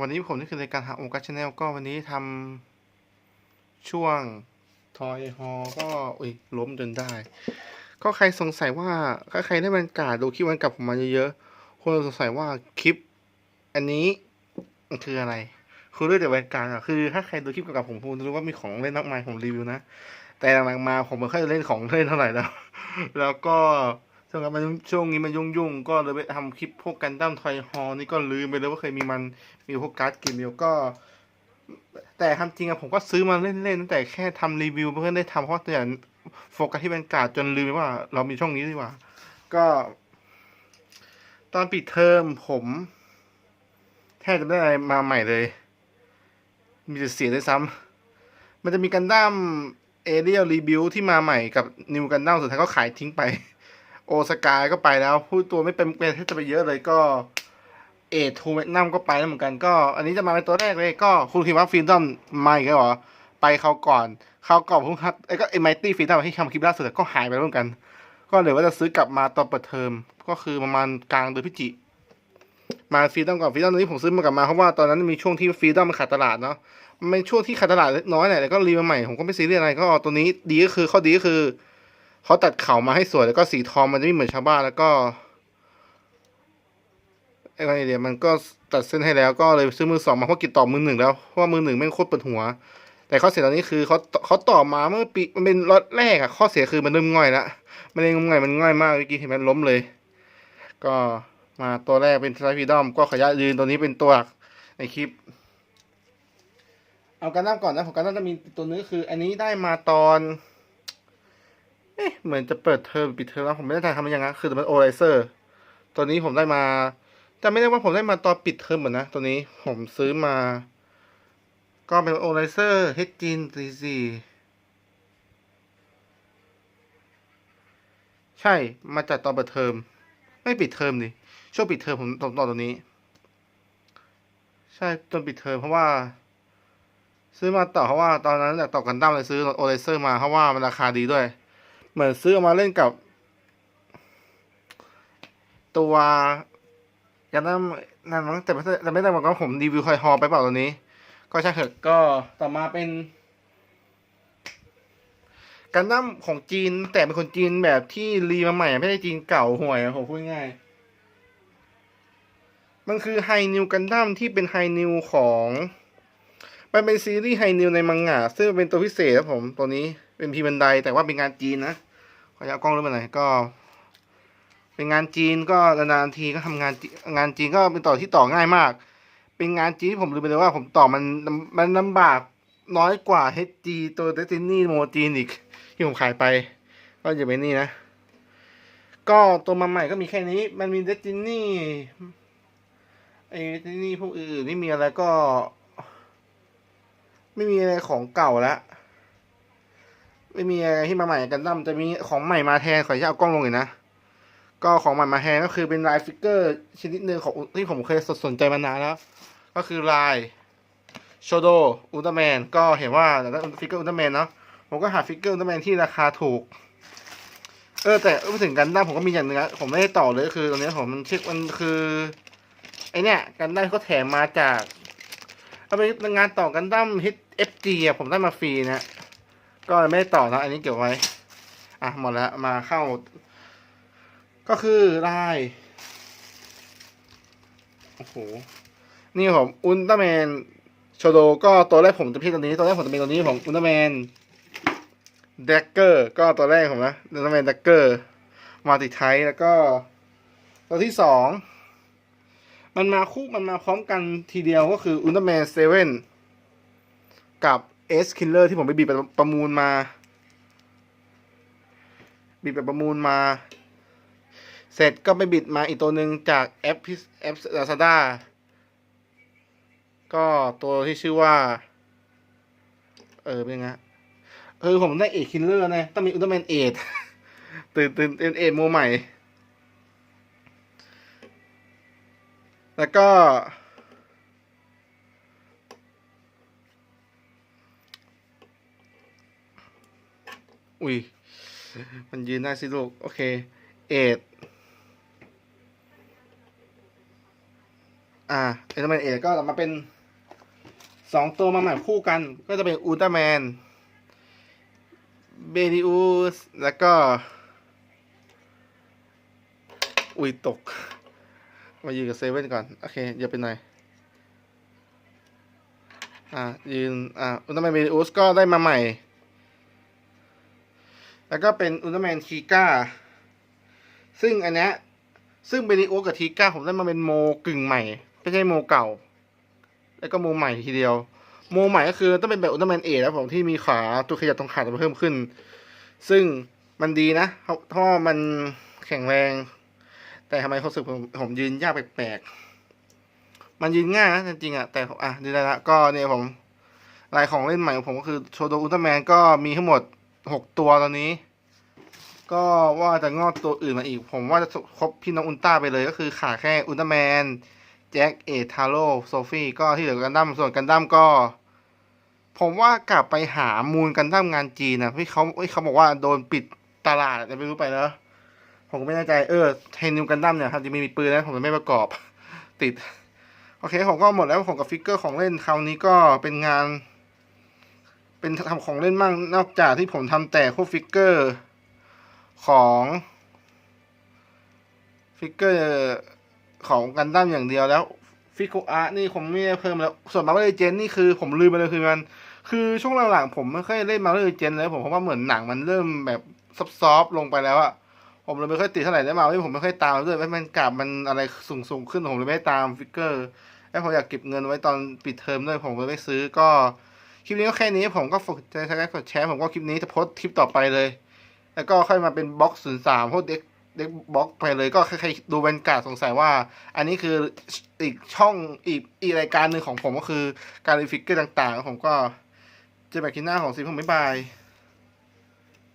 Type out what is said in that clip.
วันนี้ผมนี่คือรายการหาโอกาสชาแนลก็วันนี้ทำช่วงทอยฮอก็อุ้ยล้มจนได้ ก็ใครสงสัยว่าถ้าใครได้บรรยากาศดูคลิปวันกลับผมมาเยอะๆคนสงสัยว่าคลิป อันนี้มันคืออะไร คือเรื่องแต่บรรยากาศอะคือ ถ้าใครดูคลิปกับผมคงจะรู้ว่ามีของเล่นมากมายผมรีวิวนะแต่หลังๆมาผมไม่ค่อยเล่นของเล่นเท่าไหร่แล้ว แล้วก็ ช่วงนั้นมันช่วงนี้มันยุ่งๆก็เลยไปทำคลิปพวกกันดั้มทอยฮอนี่ก็ลืมไปเลยว่าเคยมีมันมีพวกการ์ดเกมเดียวก็ แต่ทำจริงอะผมก็ซื้อมาเล่นๆตั้งแต่แค่ทำรีวิวเพื่อได้ทำเพราะตัวอย่างโฟกัสที่บรรยากาศจนลืมไปว่า เรามีช่องนี้ดีกว่า ก็ ตอนปิดเทอมผมแทบจะไม่ได้อะไรมาใหม่เลย มีแต่เสียด้วยซ้ำมันจะมีกันดั้มเอเรียลรีบิวที่มาใหม่กับนิวกันดั้มสุดท้ายก็ขายทิ้งไป โอสกายก็ไปแล้วพูดตัวไม่เป็นเป็นที่จะไปเยอะเลยก็เอทูแมกนัมก็ไปแล้วเหมือนกันก็ อันนี้จะมาเป็นตัวแรกเลยก็คุณคิดว่าฟิล์ดอมมาอีกแล้วเหรอไปเขาก่อนเขาก่อนพุ่งครับไอ้ก็ไอ้ไมตี้ฟิล์ดอมที่ทำคลิปล่าสุดก็หายไปแล้วเหมือนกัน ก็เดี๋ยวว่าจะซื้อกลับมาตอนเปิดเทอมก็คือประมาณกลางเดือนพฤศจิมาฟีดอมก่อนฟีดอมนี้ผมซื้อมากลับมาเพราะว่าตอนนั้นมีช่วงที่ฟีดอมมันขาดตลาดเนาะมันเป็นช่วงที่ขาดตลาดเล็กน้อยแหละแล้วก็รีมาใหม่ผมก็ไม่ซีเรียสอะไรก็ตัวนี้ดีก็คือข้อดีก็คือ เขาตัดเข่ามาให้สวยแล้วก็สีทองมันจะไม่เหมือนชาวบ้านแล้วก็ไอ้ไรเดียมันก็ตัดเส้นให้แล้วก็เลยซื้อมือสองมาเพราะกิดต่อมือหนึ่งแล้วเพราะว่ามือหนึ่งแม่งโคตรปวดหัว แต่ข้อเสียตอนนี้คือเขาเขาต่อมาเมื่อปีมันเป็นล็อตแรกอะข้อเสียคือมันเริ่มง่อยละมันเองง่อยมันง่อยมากเมื่อกี้เห็นมันล้มเลย ก็มาตัวแรกเป็นไซฟีดอมก็ขออนุญายืนตัวนี้เป็นตัวหลักในคลิป เอากันน้ำก่อนนะผมกันน้ำจะมีตัวนี้คือ อันนี้ได้มาตอน อ๊ะเหมือนจะเปิดเทอมปิดเทอมแล้วผมไม่ได้ทำมันยังไงคือมันโอไรเซอร์ตัวนี้ผมได้มาแต่ไม่ได้ว่าผมได้มาตอนปิดเทอมเหมือนนะ ตัวนี้ผมซื้อมา ก็เป็นโอไรเซอร์เฮดจินซีซีใช่ มาจากตอนเปิดเทอม ไม่ปิดเทอมดิช่วงปิดเทอมผมตอนตัวนี้ ใช่จนปิดเทอมเพราะว่าซื้อมาต่อเพราะว่าตอนนั้นอยากต่อกันดั้มเลยซื้อโอเลเซอร์มาเพราะว่ามันราคาดีด้วย เหมือนซื้อมาเล่นกับ ตัวกันดั้มนั่นมั้งแต่ไม่ได้แต่ไม่ได้บอกว่าผมรีวิวคอยฮอไปเปล่าตัวนี้ ก็ใช่เถอะก็ต่อมาเป็นกันดั้มของจีนแต่เป็นคนจีนแบบที่รีมาใหม่ ไม่ได้จีนเก่าห่วยอะผมพูดง่าย มันคือไฮนิวกันดั้มที่เป็นไฮนิวของ มันเป็นซีรีส์ไฮนิวในมังงะซึ่งเป็นตัวพิเศษครับผมตัวนี้เป็นพีบันไดแต่ว่าเป็นงานจีนนะ ขออนุญาตเอากล้องเรื่องมาหน่ยก็ เป็นงานจีนก็นานๆทีก็ทำงานงานจีนก็เป็นต่อที่ต่อง่ายมาก เป็นงานจีนที่ผมลืมไปเลยว่าผมต่อมันมันลำบากน้อยกว่า HG ตัว Destiny โมจีนอีกที่ผมขายไป ก็อย่าไปนี่นะ ก็ตัวมาใหม่ก็มีแค่นี้ มันมี Destiny ไอ้ Destiny พวกอื่นนี่มีอะไรก็ ไม่มีอะไรของเก่าแล้ว ไม่มีอะไรที่มาใหม่กันดั้มจะมีของใหม่มาแทนขออนุญาตเอากล้องลงหน่อยนะ ก็ของใหม่มาแทนก็คือเป็นลายฟิกเกอร์ชนิดหนึ่งของที่ผมเคยสนใจมานานแล้ว ก็คือลายโชโดอุลตร้าแมนก็เห็นว่าแต่ฟิกเกอร์อุลตร้าแมนเนาะผมก็หาฟิกเกอร์อุลตร้าแมนที่ราคาถูก เออแต่พูดถึงกันดั้มผมก็มีอย่างหนึงนะผมไม่ได้ต่อเลยคือตรงนี้ผมมันเช็คมันคือไอเนี้ยกันดั้มเขาแถมมาจากเอาเป็นงานต่อกันดั้ม HFG อะผมได้มาฟรีนะ ก็ไม่ต่อนะอันนี้เก็บไว้ อะหมดแล้วมาเข้า ก็คือลายโอ้โหนี่ผมอุลตร้าแมนโชโดก็ตัวแรกผมจะพี่ตัวนี้ตัวแรกผมจะเป็นตัวนี้ของอุลตร้าแมนเด็กเกอร์ก็ตัวแรกผมนะอุลตร้าแมนเด็กเกอร์มาติไทแล้วก็ ตัวที่สองมันมาคู่มันมาพร้อมกันทีเดียวก็คืออุลตร้าแมนเซเว่นกับ เอสคิลเลอร์ที่ผมไปบีบประมูลมา บีบไปประมูลมา เสร็จก็ไปบิดมาอีกตัวหนึ่งจากแอปพิแอปลาซาด้าก็ตัวที่ชื่อว่า เออเป็นไงเออผมได้เอคิลเลอร์นะต้องมีอุลตร้าแมนเอทตื่นตื่นตื่นเอทโมใหม่ แล้วก็ อุ้ย มันยืนได้สิลูก โอเค เอทอ่าเอลเมนเอดก็ออกมาเป็นสองตัวมาใหม่คู่กัน ก็จะเป็นอุลตร้าแมน เบดิอุส แล้วก็ อุ้ยตก มายืนกับเซเว่นก่อน โอเคอย่าเป็นหน่อยอ่ายืน อ่าอุลตร้าแมนเบดิอุสก็ได้มาใหม่ แล้วก็เป็นอุลตร้าแมนคีก้า ซึ่งอันเนี้ยซึ่งเบนิโอกับทีก้าผมได้มาเป็นโมกึ่งใหม่ ไม่ใช่โมเก่า แล้วก็โมใหม่ทีเดียว โมใหม่ก็คือต้องเป็นแบบอุลตร้าแมนเอแล้วผมที่มีขาตัวขยับตรงขาจะเพิ่มขึ้น ซึ่งมันดีนะเพราะเพราะว่ามันแข็งแรง แต่ทำไมเขาสึกผมผมยืนยากแปลกๆ มันยืนง่ายนะจริงๆอะแต่อะดีแล้วก็เนี่ยผมลายของเล่นใหม่ของผมก็คือโชโดอุลตร้าแมนก็มีทั้งหมด หกตัวตอนนี้ ก็ว่าจะงอกตัวอื่นมาอีก ผมว่าจะครบพี่น้องอุลตร้าไปเลยก็คือขาดแค่อุลตร้าแมนแจ็คเอทาโร่โซฟี่ก็ที่เหลือกันดั้มส่วนกันดั้มก็ ผมว่ากลับไปหามูลกันดั้มงานจีนนะพี่เขาเอ้ยเขาบอกว่าโดนปิดตลาดอะไรไม่รู้ไปเนอะผมก็ไม่แน่ใจเออเทนิวกันดั้มเนี่ยครับจะมีมีปืนนะผมไม่ประกอบติด โอเคผมก็หมดแล้วผมกับฟิกเกอร์ของเล่นคราวนี้ก็เป็นงาน เป็นทำของเล่นมั่งนอกจากที่ผมทำแต่พวกฟิกเกอร์ของฟิกเกอร์ของกันดั้มอย่างเดียวแล้วฟิกโกอาร์นี่ผมไม่ได้เพิ่มแล้ว ส่วนมาเลยเจนนี่คือผมลืมไปเลยคือมัน คือช่วงหลังๆผมไม่ค่อยเล่นมาเลยเจนเลยผมเพราะว่าเหมือนหนังมันเริ่มแบบซอฟๆลงไปแล้วอะผมเลยไม่ค่อยติดเท่าไหร่ได้มาว่าผมไม่ค่อยตามด้วยว่ามันกลับมันอะไรสูงสูงๆขึ้นผมเลยไม่ตามฟิกเกอร์แล้วผมอยากเก็บเงินไว้ตอนปิดเทอมด้วยผมเลยไม่ซื้อก็ คลิปนี้ก็แค่นี้ผมก็ฝากใจใช้กดแชร์ผมก็คลิปนี้จะโพสคลิปต่อไปเลย แล้วก็ค่อยมาเป็นบล็อกศูนย์สามพวกเด็กเด็กบล็อกไปเลยก็ใครๆดูเวนกากาศสงสัยว่า อันนี้คืออีกช่องอีกอีกรายการหนึ่งของผมก็คือการรีฟิกเกอร์ต่างๆ ผมก็จะแบบคลิปหน้าของซีผมบ๊ายบาย